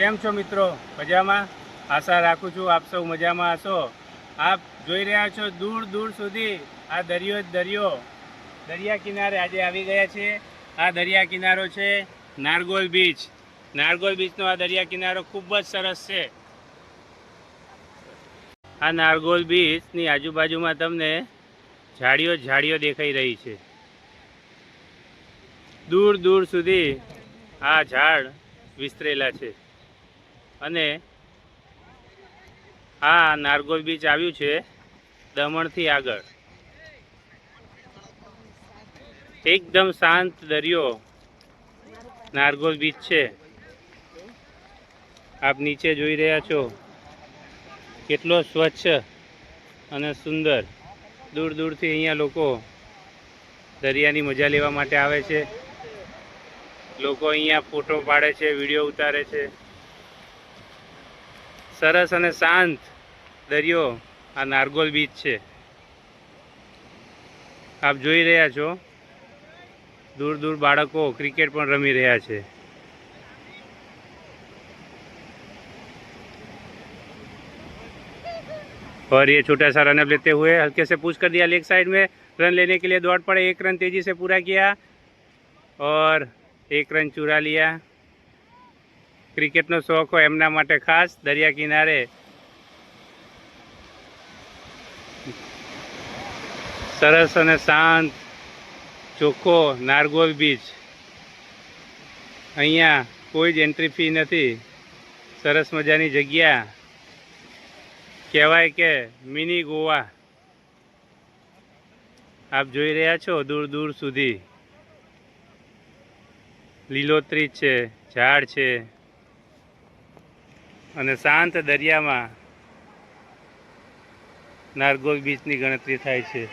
કેમ છો મિત્રો? મજામાં? આશા રાખું છું આપ સૌ મજામાં હશો. આપ જોઈ રહ્યા છો દૂર દૂર સુધી આ દરિયો જ દરિયો. દરિયા કિનારે આજે આવી ગયા છે. આ દરિયા કિનારો છે નારગોલ બીચ. નારગોલ બીચનો આ દરિયા કિનારો ખૂબ જ સરસ છે. આ નારગોલ બીચની આજુબાજુમાં તમને ઝાડીઓ ઝાડીઓ દેખાઈ રહી છે. દૂર દૂર સુધી આ ઝાડ વિસ્તરેલા છે. અને આ નારગોલ બીચ આવ્યું છે દમણથી આગળ. એકદમ શાંત દરિયો નારગોલ બીચ છે. આપ નીચે જોઈ રહ્યા છો કેટલો સ્વચ્છ અને સુંદર. દૂર દૂરથી અહીંયા લોકો દરિયાની મજા લેવા માટે આવે છે. લોકો અહીંયા ફોટો પાડે છે, વીડિયો ઉતારે છે. સરસ અને શાંત દરિયો આ નારગોલ બીચ છે આપ જોઈ રહ્યા છો દૂર દૂર બાળકો ક્રિકેટ પણ રમી રહ્યા છે और ये छोटा सा रनअप लेते हुए हल्के से पुश कर दिया लेग साइड में रन लेने के लिए दौड़ पड़े एक रन तेजी से पूरा किया और એક રન ચુરા लिया ક્રિકેટનો શોખ હોય એમના માટે ખાસ, દરિયા કિનારે. સરસ અને શાંત, ચોખ્ખો નારગોલ બીચ. અહીંયા કોઈ જ એન્ટ્રી ફી નથી. સરસ મજાની જગ્યા. કહેવાય કે મિની ગોવા. આપ જોઈ રહ્યા છો દૂર દૂર સુધી. લીલોતરી છે, ઝાડ છે. અને શાંત દરિયામાં નારગોલ બીચની ગણતરી થાય છે.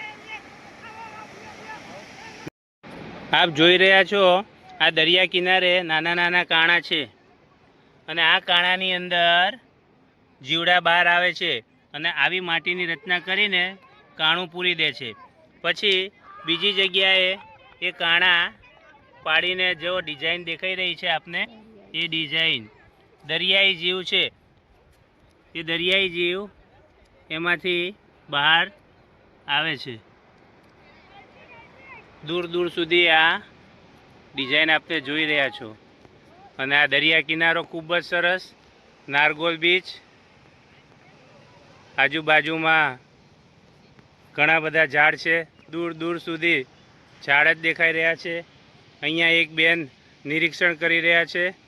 આપ જોઈ રહ્યા છો, આ દરિયા કિનારે નાના નાના કાણા છે. અને આ કાણાની અંદર જીવડા બહાર આવે છે અને આવી માટીની રચના કરીને કાણું પૂરી દે છે. પછી બીજી જગ્યાએ એ કાણા પાડીને જેવો ડિઝાઇન દેખાઈ રહી છે આપને, એ ડિઝાઇન. દરિયાઈ જીવ છે. એ દરિયાઈ જીવ એમાંથી બહાર આવે છે. દૂર દૂર સુધી આ ડિઝાઇન આપણે જોઈ રહ્યા છો. અને આ દરિયા કિનારો ખૂબ જ સરસ, નારગોલ બીચ આજુબાજુમાં ઘણા બધા ઝાડ છે. દૂર દૂર સુધી ઝાડ જ દેખાઈ રહ્યા છે. અહીંયા એક બેન નિરીક્ષણ કરી રહ્યા છે.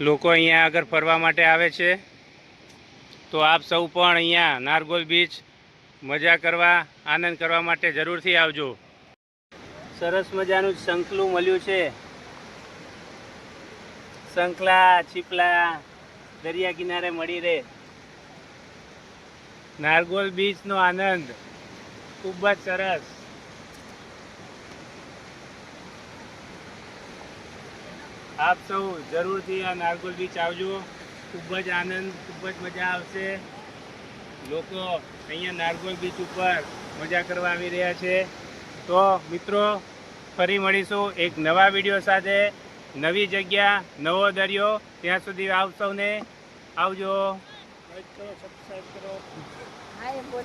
લોકો અહીંયા આગળ ફરવા માટે આવે છે. તો આપ સૌ પણ અહીંયા નારગોલ બીચ મજા કરવા, આનંદ કરવા માટે જરૂરથી આવજો. સરસ મજાનું શંખલું મળ્યું છે. શંખલા, છીપલા, દરિયા કિનારે મળી રહે. નારગોલ બીચનો આનંદ ખૂબ જ સરસ. આપ સૌ જરૂરથી આ નારગોલ બીચ આવજો. ખૂબ જ આનંદ ખૂબ જ મજા આવશે. લોકો અહીંયા નારગોલ બીચ ઉપર મજા કરવા આવી રહ્યા છે. તો મિત્રો ફરી મળીશું એક નવા વીડિયો સાથે. નવી જગ્યા નવો દરિયો. ત્યાં સુધી આપ સૌને આવજો. કરો સબસ્ક્રાઈબ કરો.